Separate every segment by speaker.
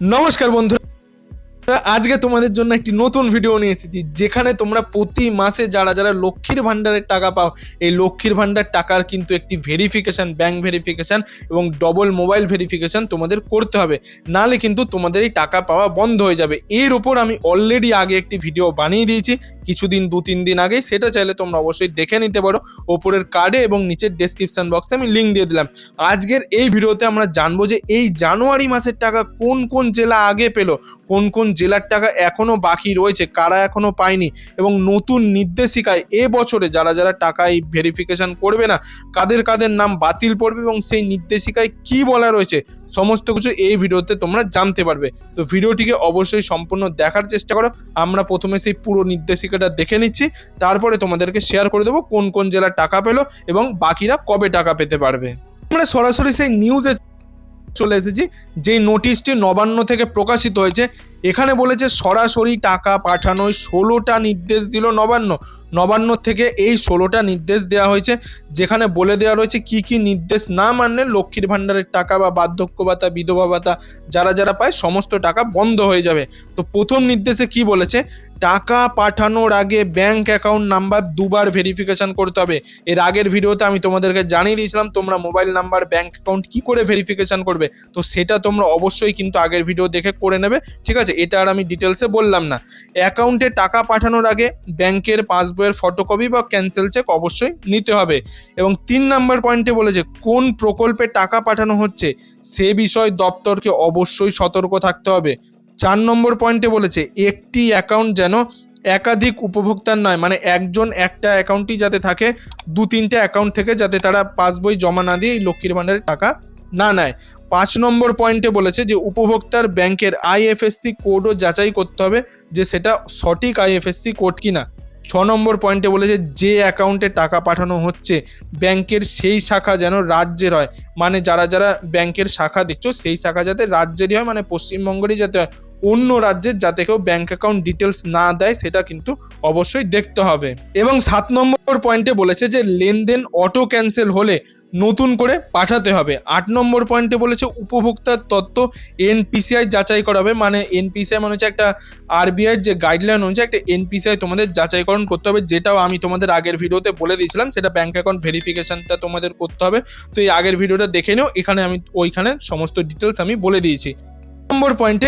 Speaker 1: নমস্কার বন্ধুরা আজকে তোমাদের জন্য একটি নতুন ভিডিও নিয়ে এসেছি, যেখানে তোমরা প্রতি মাসে যারা যারা লক্ষ্মীর ভান্ডারের টাকা পাও, এই লক্ষ্মীর ভান্ডার টাকার কিন্তু একটি ভেরিফিকেশান ব্যাংক ভেরিফিকেশান এবং ডবল মোবাইল ভেরিফিকেশন তোমাদের করতে হবে। নালে কিন্তু তোমাদের এই টাকা পাওয়া বন্ধ হয়ে যাবে। এর ওপর আমি অলরেডি আগে একটি ভিডিও বানিয়ে দিয়েছি, কিছুদিন দু তিন দিন আগে, সেটা চাইলে তোমরা অবশ্যই দেখে নিতে পারো। ওপরের কার্ডে এবং নিচের ডেসক্রিপশন বক্সে আমি লিঙ্ক দিয়ে দিলাম। আজকের এই ভিডিওতে আমরা জানব যে এই জানুয়ারি মাসের টাকা কোন কোন জেলা আগে পেল, কোন কোন জেলার টাকা এখনও বাকি রয়েছে, কারা এখনও পায়নি এবং নতুন নির্দেশিকায় এ বছরে যারা যারা টাকা এই ভেরিফিকেশন করবে না, কাদের কাদের নাম বাতিল পড়বে এবং সেই নির্দেশিকায় কি বলা রয়েছে, সমস্ত কিছু এই ভিডিওতে তোমরা জানতে পারবে। তো ভিডিওটিকে অবশ্যই সম্পূর্ণ দেখার চেষ্টা করো, আমরা প্রথমে সেই পুরো নির্দেশিকাটা দেখে নিচ্ছি, তারপরে তোমাদেরকে শেয়ার করে দেবো কোন কোন জেলার টাকা পেল এবং বাকিরা কবে টাকা পেতে পারবে। আমরা সরাসরি সেই নিউজে চলে এসেছি যে নোটিশটি নবান্ন থেকে প্রকাশিত হয়েছে এখানে বলেছে সরাসরি টাকা পাঠানোয় ষোলোটা নির্দেশ দিল নবান্ন। নবান্ন থেকে এই ষোলোটা নির্দেশ দেওয়া হয়েছে, যেখানে বলে দেওয়া রয়েছে কি কি নির্দেশ না মানলে লক্ষ্মীর ভাণ্ডারের টাকা বা বার্ধক্য ভাতা, বিধবা ভাতা, যারা যারা পায় সমস্ত টাকা বন্ধ হয়ে যাবে। তো প্রথম নির্দেশে কি বলেছে? টাকা পাঠানোর আগে ব্যাংক অ্যাকাউন্ট নাম্বার দুবার ভেরিফিকেশন করতে হবে। এর আগের ভিডিওতে আমি তোমাদেরকে জানিয়ে দিয়েছিলাম তোমরা মোবাইল নাম্বার, ব্যাংক অ্যাকাউন্ট কি করে ভেরিফিকেশন করবে। তো সেটা তোমরা অবশ্যই কিন্তু আগের ভিডিও দেখে করে নেবে, ঠিক আছে? এটা আর আমি ডিটেলসে বললাম না। অ্যাকাউন্টে টাকা পাঠানোর আগে ব্যাংকের পাসবইয়ের ফটোকপি বা ক্যান্সেল চেক অবশ্যই নিতে হবে। এবং তিন নাম্বার পয়েন্টে বলেছে, কোন প্রকল্পে টাকা পাঠানো হচ্ছে সে বিষয়ে দপ্তরকে অবশ্যই সতর্ক থাকতে হবে। চার নম্বর পয়েন্টে বলেছে, একটি অ্যাকাউন্ট যেন একাধিক উপভোক্তার নয় মানে একজন একটা অ্যাকাউন্টই যাতে থাকে দু তিনটে অ্যাকাউন্ট থেকে যাতে তারা পাসবই জমা না দিয়ে এই লক্ষ্মীর ভাণ্ডারের টাকা না নেয় পাঁচ নম্বর পয়েন্টে বলেছে যে উপভোক্তার ব্যাংকের আইএফএসসি কোডও যাচাই করতে হবে যে সেটা সঠিক আইএফএসসি কোড কিনা। ছ নম্বর পয়েন্টে বলেছে যে অ্যাকাউন্টে টাকা পাঠানো হচ্ছে, ব্যাংকের সেই শাখা যেন রাজ্যের হয়। মানে যারা যারা ব্যাংকের শাখা দিচ্ছ সেই শাখা যাতে রাজ্যেরই হয় মানে পশ্চিমবঙ্গেরই যাতে হয়। অন্য রাজ্যের যাতে কেউ ব্যাংক অ্যাকাউন্ট ডিটেলস না দেয়, সেটা কিন্তু অবশ্যই দেখতে হবে। এবং সাত নম্বর পয়েন্টে বলেছে যে লেনদেন অটো ক্যান্সেল হলে নতুন করে পাঠাতে হবে। আট নম্বর পয়েন্টে বলেছে, উপভোক্তার তত্ত্ব এনপিসিআই যাচাই করা হবে। মানে এনপিসিআই মানে হচ্ছে একটা আরবিআই যে গাইডলাইন অনুযায়ী একটা এনপিসিআই তোমাদের যাচাইকরণ করতে হবে। যেটাও আমি তোমাদের আগের ভিডিওতে বলে দিয়েছিলাম, সেটা ব্যাঙ্ক অ্যাকাউন্ট ভেরিফিকেশনটা তোমাদের করতে হবে। তো এই আগের ভিডিওটা দেখে নিও, এখানে আমি ওইখানে সমস্ত ডিটেলস আমি বলে দিয়েছি। নম্বর পয়েন্টে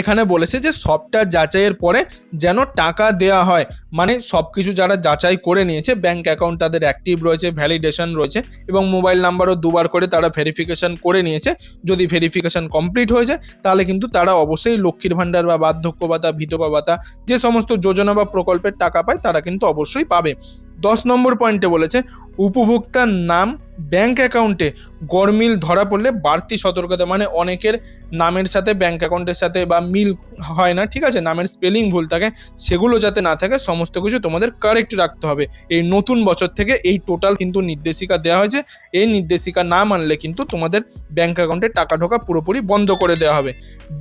Speaker 1: এখানে বলেছে যে সবটা যাচাইয়ের পরে যেন টাকা দেয়া হয়। মানে সব কিছু যারা যাচাই করে নিয়েছে ব্যাংক অ্যাকাউন্ট তাদের অ্যাক্টিভ রয়েছে ভ্যালিডেশন রয়েছে এবং মোবাইল নাম্বারও দুবার করে তারা ভেরিফিকেশন করে নিয়েছে। যদি ভেরিফিকেশন কমপ্লিট হয়ে যায়, তাহলে কিন্তু তারা অবশ্যই লক্ষ্মীর ভাণ্ডার বা বার্ধক্য ভাতা বিধবা ভাতা, যে সমস্ত যোজনা বা প্রকল্পের টাকা পায়, তারা কিন্তু অবশ্যই পাবে। দশ নম্বর পয়েন্টে বলেছে, উপভোক্তার নাম ব্যাংক অ্যাকাউন্টে গরমিল ধরা পড়লে বাড়তি সতর্কতা মানে অনেকের নামের সাথে ব্যাংক অ্যাকাউন্টের সাথে বা মিল হয় না, ঠিক আছে? নামের স্পেলিং ভুল থাকে, সেগুলো যাতে না থাকে, সমস্ত কিছু তোমাদের কারেক্ট রাখতে হবে। এই নতুন বছর থেকে এই টোটাল কিন্তু নির্দেশিকা দেওয়া হয়েছে, এই নির্দেশিকা না মানলে কিন্তু তোমাদের ব্যাংক অ্যাকাউন্টে টাকা ঢোকা পুরোপুরি বন্ধ করে দেওয়া হবে।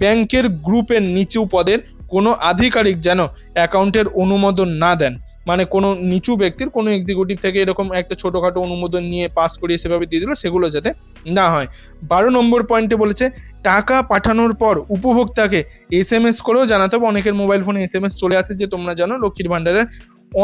Speaker 1: ব্যাংকের গ্রুপের নিচু পদের কোনো আধিকারিক যেন অ্যাকাউন্টের অনুমোদন না দেন। মানে কোনো নিচু ব্যক্তির, কোনো এক্সিকিউটিভ থেকে এরকম একটা ছোটোখাটো অনুমোদন নিয়ে পাস করিয়ে সেভাবে দিয়ে দিল, সেগুলো যাতে না হয়। বারো নম্বর পয়েন্টে বলেছে, টাকা পাঠানোর পর উপভোক্তাকে এস এম এস করেও জানাতে হবে। অনেকের মোবাইল ফোনে এস এম এস চলে আসে যে, তোমরা জানো লক্ষ্মীর ভাণ্ডারের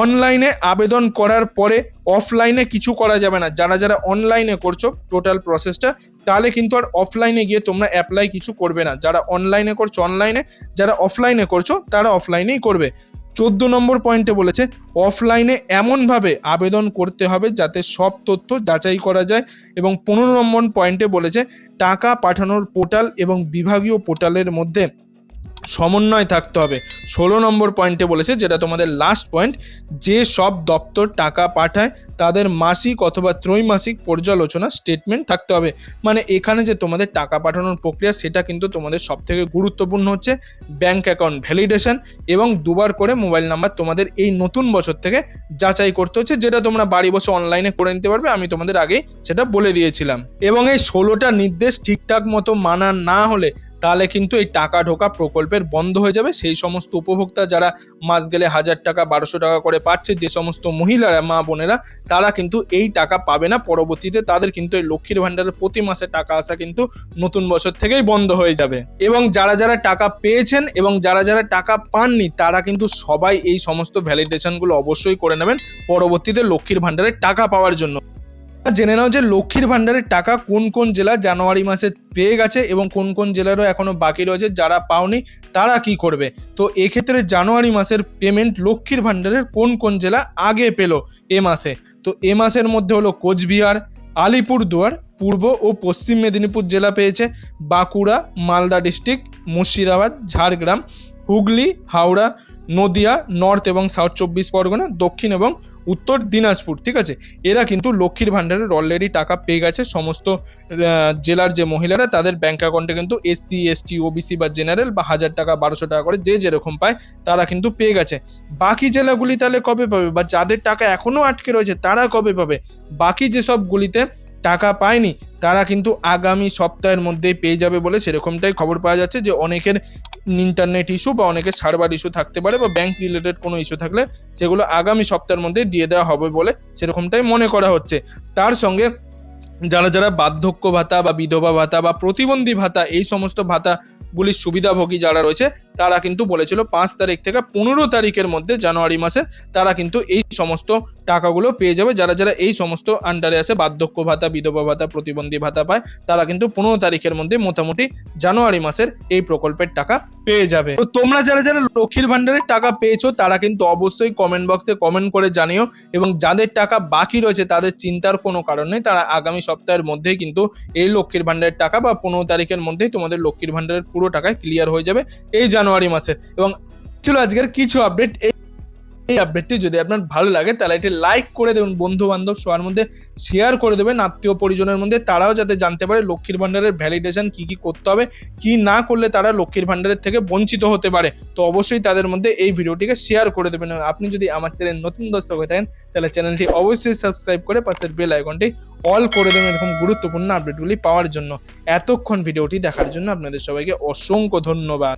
Speaker 1: অনলাইনে আবেদন করার পরে অফলাইনে কিছু করা যাবে না। যারা যারা অনলাইনে করছ টোটাল প্রসেসটা তাহলে কিন্তু আর অফলাইনে গিয়ে তোমরা অ্যাপ্লাই কিছু করবে না। যারা অনলাইনে করছ অনলাইনে যারা অফলাইনে করছ, তারা অফলাইনেই করবে। চোদ্দ নম্বর পয়েন্টে বলেছে অফলাইনে এমনভাবে আবেদন করতে হবে যাতে সব তথ্য যাচাই করা যায় এবং পনেরো নম্বর পয়েন্টে বলেছে, টাকা পাঠানোর পোর্টাল এবং বিভাগীয় পোর্টালের মধ্যে সমন্বয় থাকতে হবে। ষোলো নম্বর পয়েন্টে বলেছে যেটা তোমাদের লাস্ট পয়েন্ট যে সব দপ্তর টাকা পাঠায়, তাদের মাসিক অথবা ত্রৈমাসিক পর্যালোচনা স্টেটমেন্ট থাকতে হবে। মানে এখানে যে তোমাদের টাকা পাঠানোর প্রক্রিয়া, সেটা কিন্তু তোমাদের সব থেকে গুরুত্বপূর্ণ হচ্ছে ব্যাংক অ্যাকাউন্ট ভ্যালিডেশন এবং দুবার করে মোবাইল নাম্বার তোমাদের এই নতুন বছর থেকে যাচাই করতে হচ্ছে, যেটা তোমরা বাড়ি বসে অনলাইনে করে নিতে পারবে। আমি তোমাদের আগেই সেটা বলে দিয়েছিলাম। এবং এই ষোলোটা নির্দেশ ঠিকঠাক মতো মানা না হলে তাহলে কিন্তু এই টাকা ঢোকা প্রকল্পের বন্ধ হয়ে যাবে। সেই সমস্ত উপভোক্তা যারা মাস গেলে হাজার টাকা, বারোশো টাকা করে পাচ্ছে, যে সমস্ত মহিলারা, মা বোনেরা, তারা কিন্তু এই টাকা পাবে না। পরবর্তীতে তাদের কিন্তু এই লক্ষ্মীর ভাণ্ডারের প্রতি মাসে টাকা আসা কিন্তু নতুন বছর থেকেই বন্ধ হয়ে যাবে। এবং যারা যারা টাকা পেয়েছেন এবং যারা যারা টাকা পাননি, তারা কিন্তু সবাই এই সমস্ত ভ্যালিডেশনগুলো অবশ্যই করে নেবেন পরবর্তীতে লক্ষ্মীর ভাণ্ডারের টাকা পাওয়ার জন্য। জেনে নাও যে লক্ষ্মীর ভাণ্ডারের টাকা কোন কোন জেলা জানুয়ারি মাসে পেয়ে গেছে এবং কোন কোন জেলারও এখনও বাকি রয়েছে, যারা পাওনি তারা কি করবে? তো এক্ষেত্রে জানুয়ারি মাসের পেমেন্ট লক্ষ্মীর ভাণ্ডারের কোন কোন জেলা আগে পেল এ মাসে? তো এ মাসের মধ্যে হলো কোচবিহার, আলিপুরদুয়ার, পূর্ব ও পশ্চিম মেদিনীপুর জেলা পেয়েছে, বাঁকুড়া, মালদা ডিস্ট্রিক্ট, মুর্শিদাবাদ, ঝাড়গ্রাম হুগলি, হাওড়া, নদিয়া, নর্থ এবং সাউথ চব্বিশ পরগনা, দক্ষিণ এবং উত্তর দিনাজপুর, ঠিক আছে? এরা কিন্তু লক্ষ্মীর ভাণ্ডারের অলরেডি টাকা পেয়ে গেছে। সমস্ত জেলার যে মহিলারা, তাদের ব্যাঙ্ক অ্যাকাউন্টে কিন্তু এসসি এসটি ওবিসি বা জেনারেল বা হাজার টাকা, বারোশো টাকা করে যে যেরকম পায়, তারা কিন্তু পেয়ে গেছে। বাকি জেলাগুলি তাহলে কবে পাবে? বা যাদের টাকা এখনও আটকে রয়েছে, তারা কবে পাবে? বাকি যেসবগুলিতে টাকা পায়নি, তারা কিন্তু আগামী সপ্তাহের মধ্যেই পেয়ে যাবে বলে সেরকমটাই খবর পাওয়া যাচ্ছে যে অনেকের ইন্টারনেট ইস্যু বা অনেকের সার্ভার ইস্যু থাকতে পারে বা ব্যাংক রিলেটেড কোনো ইস্যু থাকলে সেগুলো আগামী সপ্তাহের মধ্যে দিয়ে দেওয়া হবে বলে সেরকমটাই মনে করা হচ্ছে। তার সঙ্গে যারা যারা বার্ধক্য ভাতা বা বিধবা ভাতা বা প্রতিবন্ধী ভাতা এই সমস্ত ভাতাগুলির সুবিধাভোগী যারা রয়েছে, তারা কিন্তু বলেছিল পাঁচ তারিখ থেকে পনেরো তারিখের মধ্যে জানুয়ারি মাসে তারা কিন্তু এই সমস্ত টাকাগুলো পেয়ে যাবে। যারা যারা এই সমস্ত আন্ডারে আছে, বার্ধক্য ভাতা, বিধবা ভাতা, প্রতিবন্ধী ভাতা পায়, তারা কিন্তু পনেরো তারিখের মধ্যে মোটামুটি জানুয়ারি মাসের এই প্রকল্পের টাকা পেয়ে যাবে। তো তোমরা যারা যারা লক্ষ্মীর ভান্ডারের টাকা পেয়েছ, তারা কিন্তু অবশ্যই কমেন্ট বক্সে কমেন্ট করে জানিও এবং যাদের টাকা বাকি রয়েছে, তাদের চিন্তার কোনো কারণ নেই। তারা আগামী সপ্তাহের মধ্যেই কিন্তু এই লক্ষ্মীর ভান্ডারের টাকা বা পনেরো তারিখের মধ্যেই তোমাদের লক্ষ্মীর ভান্ডারের পুরো টাকা ক্লিয়ার হয়ে যাবে এই জানুয়ারি মাসের এবং ছিল আজকের কিছু আপডেট এই আপডেটটি যদি আপনার ভালো লাগে, তাহলে এটি লাইক করে দেবেন বন্ধু বান্ধব সবার মধ্যে শেয়ার করে দেবেন, আত্মীয় পরিজনের মধ্যে। তারাও যাতে জানতে পারে লক্ষ্মীর ভান্ডারের ভ্যালিডেশন কি কি করতে হবে, কি না করলে তারা লক্ষ্মীর ভান্ডারের থেকে বঞ্চিত হতে পারে। তো অবশ্যই তাদের মধ্যে এই ভিডিওটিকে শেয়ার করে দেবেন। আপনি যদি আমার চ্যানেল নতুন দর্শক হয়ে থাকেন, তাহলে চ্যানেলটি অবশ্যই সাবস্ক্রাইব করে পাশের বেল আইকনটি অল করে দেবেন এরকম গুরুত্বপূর্ণ আপডেটগুলি পাওয়ার জন্য। এতক্ষণ ভিডিওটি দেখার জন্য আপনাদের সবাইকে অসংখ্য ধন্যবাদ।